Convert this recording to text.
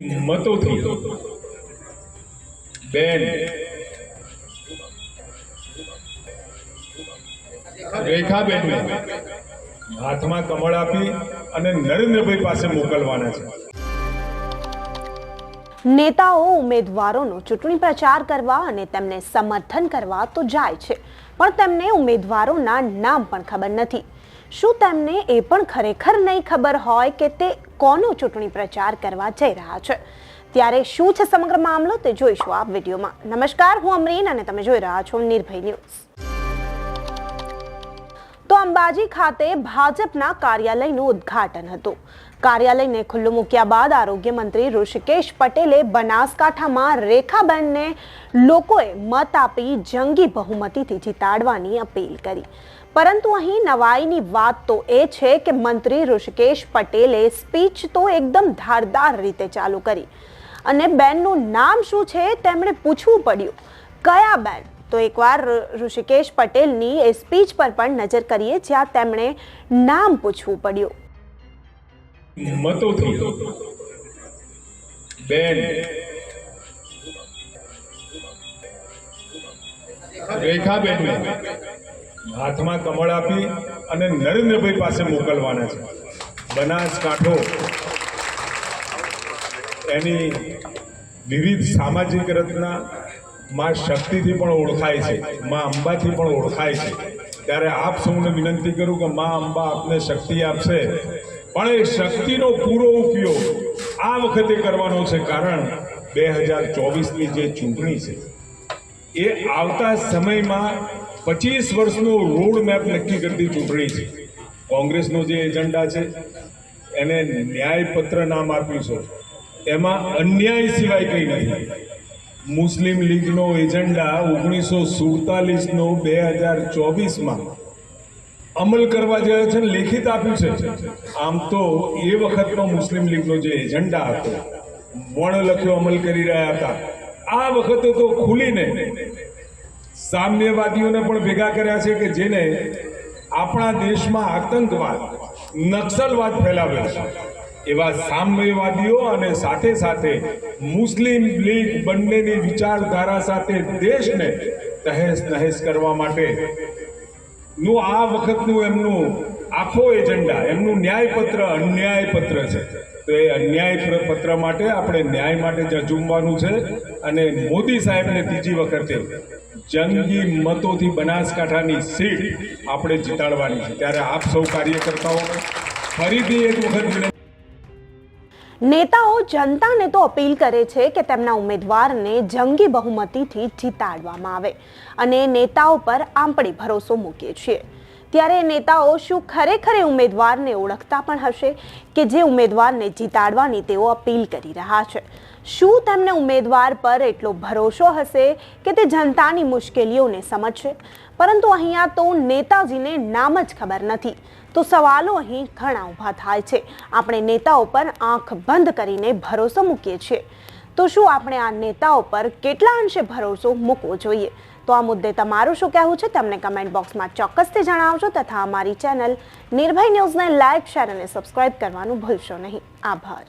મતોથી. બેન. રેખાબેનને હાથમાં કમળ આપી અને નરેન્દ્રભાઈ પાસે મોકલવાના છે. નેતાઓ ઉમેદવારોનો ચૂંટણી પ્રચાર કરવા અને તેમને સમર્થન કરવા તો જાય છે, પણ તેમને ઉમેદવારોના નામ પણ ખબર નથી. શું તેમને એ પણ ખરેખર નહીં ખબર હોય કે તે કોનો ચૂંટણી પ્રચાર કરવા જઈ રહ્યા છે? ત્યારે શું છે સમગ્ર મામલો તે જોઈશું આ વિડીયોમાં. નમસ્કાર, હું અમરીન અને તમે જોઈ રહ્યા છો નિર્ભય ન્યૂઝ. અંબાજી ખાતે ભાજપના કાર્યાલયનું ઉદ્ઘાટન હતું. કાર્યાલયને ખુલ્લું મૂક્યા બાદ આરોગ્ય મંત્રી ઋષિકેશ પટેલે બનાસકાંઠામાં રેખાબેનને લોકોએ મત આપી જંગી બહુમતીથી જીતાડવાની અપીલ કરી. પરંતુ અહીં નવાઈની વાત તો એ છે કે મંત્રી ઋષિકેશ પટેલે સ્પીચ તો એકદમ ધારદાર રીતે ચાલુ કરી. અને બેનનું નામ શું છે તેમણે પૂછવું પડ્યું. કયા બેન? તો એકવાર ઋષિકેશ પટેલની એ સ્પીચ પર પણ નજર કરીએ, જ્યાં તેમણે નામ પૂછવું પડ્યું. હાથમાં કમળ આપી અને નરેન્દ્રભાઈ પાસે મોકલવાના છે. બનાસકાંઠો એની વિવિધ સામાજિક રચના માં શક્તિથી પણ ઓળખાય છે, માં અંબાથી પણ ઓળખાય છે. ત્યારે આપ સૌને વિનંતી કરું કે માં અંબા આપને શક્તિ આપશે. પણ એ શક્તિનો પૂરો ઉપયોગ આ વખતે કરવાનો છે કારણ બે હજાર ચોવીસની જે ચૂંટણી છે, એ આવતા સમયમાં પચીસ વર્ષનો રોડ મેપ નક્કી કરતી ચૂંટણી છે. કોંગ્રેસનો જે એજન્ડા છે, એને ન્યાયપત્ર નામ આપ્યું છે. એમાં અન્યાય સિવાય કંઈ નથી. મુસ્લિમ લીગનો એજન્ડા ઓગણીસો સુડતાલીસનો બે હજાર ચોવીસમાં અમલ કરવા જે છે લેખિત આપ્યું છે. આમ તો એ વખતનો મુસ્લિમ લીગનો જે એજન્ડા હતો વણ લખ્યો અમલ કરી રહ્યા હતા. આ વખતે તો ખુલીને સામ્યવાદીઓને પણ ભેગા કર્યા છે કે જેને આપણા દેશમાં આતંકવાદ, નક્સલવાદ ફેલાવ્યો છે. એવા સામ્યવાદીઓ અને સાથે સાથે મુસ્લિમ લીગ બંનેની વિચારધારા સાથે દેશને તહેસ નહેસ કરવા માટે નું આ વખતનું એમનું આખો એજન્ડા, એમનું ન્યાયપત્ર અન્યાયપત્ર છે. તો એ અન્યાય પત્ર માટે આપણે ન્યાય માટે જ ઝૂમવાનું છે અને મોદી સાહેબને ત્રીજી વખતે જંગી મતોથી બનાસકાંઠાની સીટ આપણે જીતાડવાની છે. ત્યારે આપ સૌ કાર્યકર્તાઓને ફરીથી એક વખત નેતાઓ જનતાને તો અપીલ કરે છે કે તેમના ઉમેદવારને જંગી બહુમતીથી જીતાડવામાં આવે. અને નેતાઓ પર આંપણી ભરોસો મૂકીએ છીએ. ત્યારે નેતાઓ શું ખરેખર ઉમેદવારને ઓળખતા પણ હશે કે જે ઉમેદવારને જીતાડવાની તેઓ અપીલ કરી રહ્યા છે? શું તેમને ઉમેદવાર પર એટલો ભરોસો હશે કે તે જનતાની મુશ્કેલીઓને સમજશે? પરંતુ અહીંયા તો નેતાજીને નામ જ ખબર નથી. તો સવાલો અહીં ઘણા ઊભા થાય છે. આપણે નેતાઓ પર આંખ બંધ કરીને ભરોસો મૂકીએ છીએ. તો શું આપણે આ નેતાઓ પર કેટલા અંશે ભરોસો મૂકવો જોઈએ? તો આ મુદ્દે તમારું શું કહેવું છે તમને કમેન્ટ બોક્સમાં ચોક્કસથી જણાવજો તથા અમારી ચેનલ નિર્ભય ન્યૂઝને લાઇક શેર અને સબસ્ક્રાઇબ કરવાનું ભૂલશો નહીં. આભાર.